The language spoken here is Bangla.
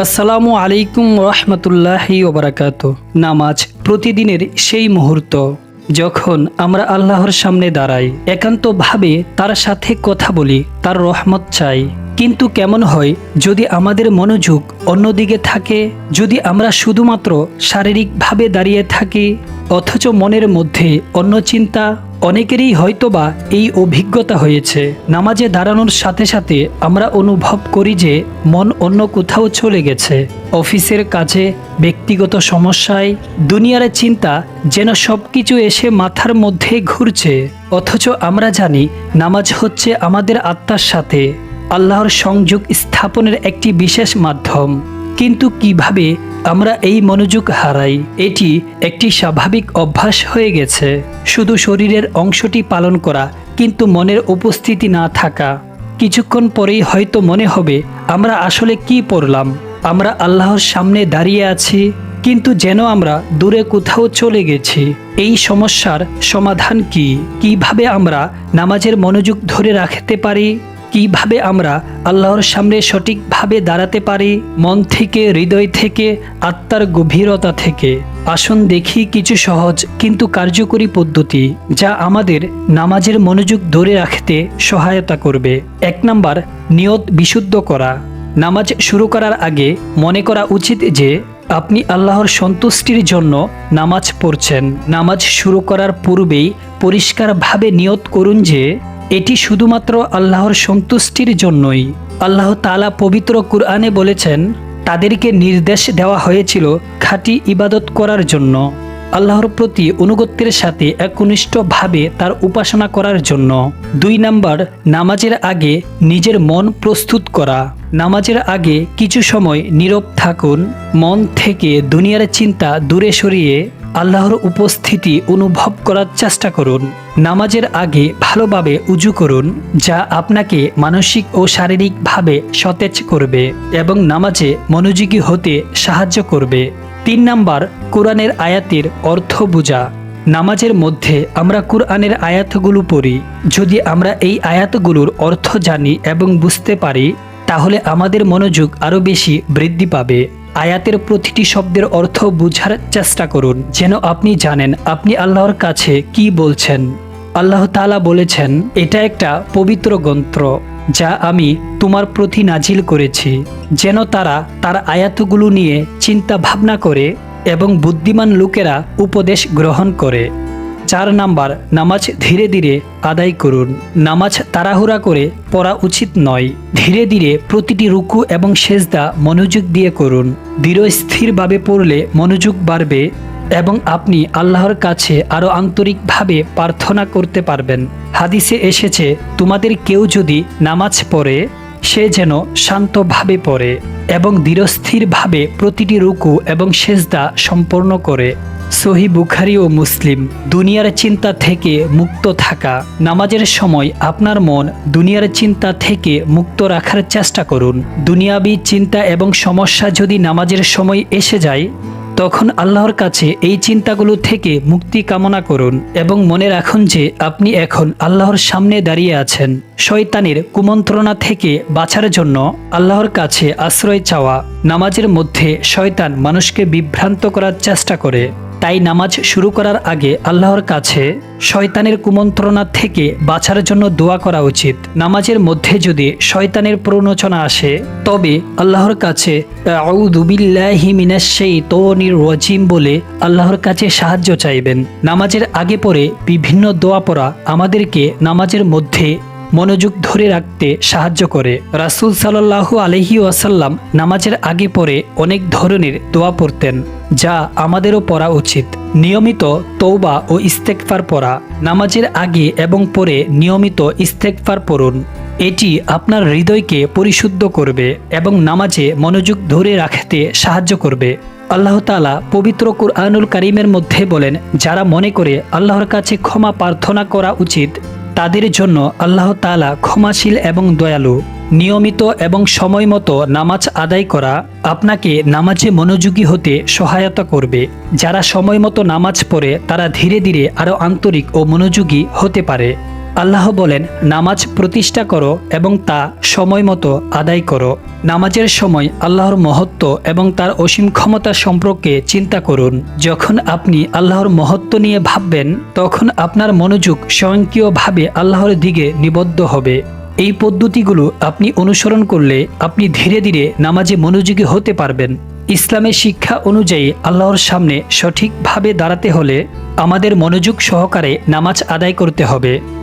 আসসালামু আলাইকুম রহমতুল্লাহি ওবরাকাত। নামাজ প্রতিদিনের সেই মুহূর্ত যখন আমরা আল্লাহর সামনে দাঁড়াই, একান্তভাবে তার সাথে কথা বলি, তার রহমত চাই। কিন্তু কেমন হয়, যদি আমাদের মনোযোগ অন্যদিকে থাকে, যদি আমরা শুধুমাত্র শারীরিকভাবে দাঁড়িয়ে থাকি অথচ মনের মধ্যে অন্য চিন্তা অনেকেরই হয়তোবা এই অভিজ্ঞতা হয়েছে। নামাজে দাঁড়ানোর সাথে সাথে আমরা অনুভব করি যে মন অন্য কোথাও চলে গেছে। অফিসের কাজে, ব্যক্তিগত সমস্যায়, দুনিয়ার চিন্তা যেন সব কিছু এসে মাথার মধ্যে ঘুরছে। অথচ আমরা জানি নামাজ হচ্ছে আমাদের আত্মার সাথে, আল্লাহর সংযোগ স্থাপনের একটি বিশেষ মাধ্যম। কিন্তু কীভাবে আমরা এই মনোযোগ হারাই। এটি একটি স্বাভাবিক অভ্যাস হয়ে গেছে। শুধু শরীরের অংশটি পালন করা, কিন্তু মনের উপস্থিতি না থাকা। কিছুক্ষণ পরেই হয়তো মনে হবে, আমরা আসলে কি পড়লাম? আমরা আল্লাহর সামনে দাঁড়িয়ে আছি, কিন্তু যেন আমরা দূরে কোথাও চলে গেছি। এই সমস্যার সমাধান কি? কীভাবে আমরা নামাজের মনোযোগ ধরে রাখতে পারি? কীভাবে আমরা আল্লাহর সামনে সঠিকভাবে দাঁড়াতে পারি? মন থেকে, হৃদয় থেকে, আত্মার গভীরতা থেকে। আসুন দেখি কিছু সহজ কিন্তু কার্যকরী পদ্ধতি যা আমাদের নামাজের মনোযোগ ধরে রাখতে সহায়তা করবে। এক নাম্বার, নিয়ত বিশুদ্ধ করা। নামাজ শুরু করার আগে মনে করা উচিত যে আপনি আল্লাহর সন্তুষ্টির জন্য নামাজ পড়ছেন। নামাজ শুরু করার পূর্বেই পরিষ্কারভাবে নিয়ত করুন যে এটি শুধুমাত্র আল্লাহর সন্তুষ্টির জন্যই। আল্লাহ তালা পবিত্র কুরআনে বলেছেন, তাদেরকে নির্দেশ দেওয়া হয়েছিল খাঁটি ইবাদত করার জন্য। আল্লাহর প্রতি অনুগত্যের সাথে একনিষ্ঠভাবে তার উপাসনা করার জন্য। দুই নাম্বার, নামাজের আগে নিজের মন প্রস্তুত করা। নামাজের আগে কিছু সময় নীরব থাকুন, মন থেকে দুনিয়ার চিন্তা দূরে সরিয়ে আল্লাহর উপস্থিতি অনুভব করার চেষ্টা করুন। নামাজের আগে ভালোভাবে উজু করুন, যা আপনাকে মানসিক ও শারীরিকভাবে সতেজ করবে এবং নামাজে মনোযোগী হতে সাহায্য করবে। তিন নাম্বার, কোরআনের আয়াতের অর্থ বোঝা। নামাজের মধ্যে আমরা কোরআনের আয়াতগুলো পড়ি। যদি আমরা এই আয়াতগুলোর অর্থ জানি এবং বুঝতে পারি, তাহলে আমাদের মনোযোগ আরও বেশি বৃদ্ধি পাবে। আয়াতের প্রতিটি শব্দের অর্থ বুঝার চেষ্টা করুন। যেন আপনি জানেন আপনি আল্লাহর কাছে কি বলছেন। আল্লাহ তাআলা বলেছেন, এটা একটা পবিত্র গ্রন্থ যা আমি তোমার প্রতি নাজিল করেছি। যেন তারা তার আয়াতগুলো নিয়ে চিন্তা ভাবনা করে এবং বুদ্ধিমান লোকেরা উপদেশ গ্রহণ করে। চার নাম্বার, নামাজ ধীরে ধীরে আদায় করুন। নামাজ তাড়াহুড়া করে পড়া উচিত নয়। ধীরে ধীরে প্রতিটি রুকু এবং সেজদা মনোযোগ দিয়ে করুন। দৃঢ় স্থিরভাবে পড়লে মনোযোগ বাড়বে এবং আপনি আল্লাহর কাছে আরও আন্তরিকভাবে প্রার্থনা করতে পারবেন। হাদিসে এসেছে, তোমাদের কেউ যদি নামাজ পড়ে সে যেন শান্তভাবে পড়ে এবং দৃঢ়স্থিরভাবে প্রতিটি রুকু এবং সেজদা সম্পন্ন করে। সহি বুখারি ও মুসলিম, দুনিয়ার চিন্তা থেকে মুক্ত থাকা। নামাজের সময় আপনার মন দুনিয়ার চিন্তা থেকে মুক্ত রাখার চেষ্টা করুন। দুনিয়াবি চিন্তা এবং সমস্যা যদি নামাজের সময় এসে যায় তখন আল্লাহর কাছে এই চিন্তাগুলো থেকে মুক্তি কামনা করুন এবং মনে রাখুন যে আপনি এখন আল্লাহর সামনে দাঁড়িয়ে আছেন। শয়তানের কুমন্ত্রণা থেকে বাঁচার জন্য আল্লাহর কাছে আশ্রয় চাওয়া। নামাজের মধ্যে শয়তান মানুষকে বিভ্রান্ত করার চেষ্টা করে। তাই নামাজ শুরু করার আগে আল্লাহর কাছে শয়তানের কুমন্ত্রণা থেকে বাঁচার জন্য দোয়া করা উচিত। নামাজের মধ্যে যদি শয়তানের প্রণোচনা আসে, তবে আল্লাহর কাছে বলে আল্লাহর কাছে সাহায্য চাইবেন। নামাজের আগে পরে বিভিন্ন দোয়া পড়া আমাদেরকে নামাজের মধ্যে মনোযোগ ধরে রাখতে সাহায্য করে। রাসুল সাল্লাহু আলহি ওয়াসাল্লাম নামাজের আগে পরে অনেক ধরনের দোয়া পড়তেন, যা আমাদেরও পড়া উচিত। নিয়মিত তৌবা ও ইস্তেকফার পড়া, নামাজের আগে এবং পরে নিয়মিত ইস্তেকফার পড়ুন। এটি আপনার হৃদয়কে পরিশুদ্ধ করবে এবং নামাজে মনোযোগ ধরে রাখতে সাহায্য করবে। আল্লাহ তালা পবিত্র কুরআনুল কারিমের মধ্যে বলেন, যারা মনে করে আল্লাহর কাছে ক্ষমা প্রার্থনা করা উচিত তাদের জন্য আল্লাহ তালা ক্ষমাশীল এবং দয়ালু। নিয়মিত এবং সময় মতো নামাজ আদায় করা আপনাকে নামাজে মনোযোগী হতে সহায়তা করবে। যারা সময় মতো নামাজ পড়ে, তারা ধীরে ধীরে আরও আন্তরিক ও মনোযোগী হতে পারে। আল্লাহ বলেন, নামাজ প্রতিষ্ঠা করো এবং তা সময় মতো আদায় করো। নামাজের সময় আল্লাহর মহত্ব এবং তার অসীম ক্ষমতা সম্পর্কে চিন্তা করুন। যখন আপনি আল্লাহর মহত্ব নিয়ে ভাববেন, তখন আপনার মনোযোগ স্বয়ংক্রিয়ভাবে আল্লাহর দিকে নিবদ্ধ হবে। এই পদ্ধতিগুলো আপনি অনুসরণ করলে আপনি ধীরে ধীরে নামাজে মনোযোগী হতে পারবেন। ইসলামের শিক্ষা অনুযায়ী আল্লাহর সামনে সঠিকভাবে দাঁড়াতে হলে আমাদের মনোযোগ সহকারে নামাজ আদায় করতে হবে।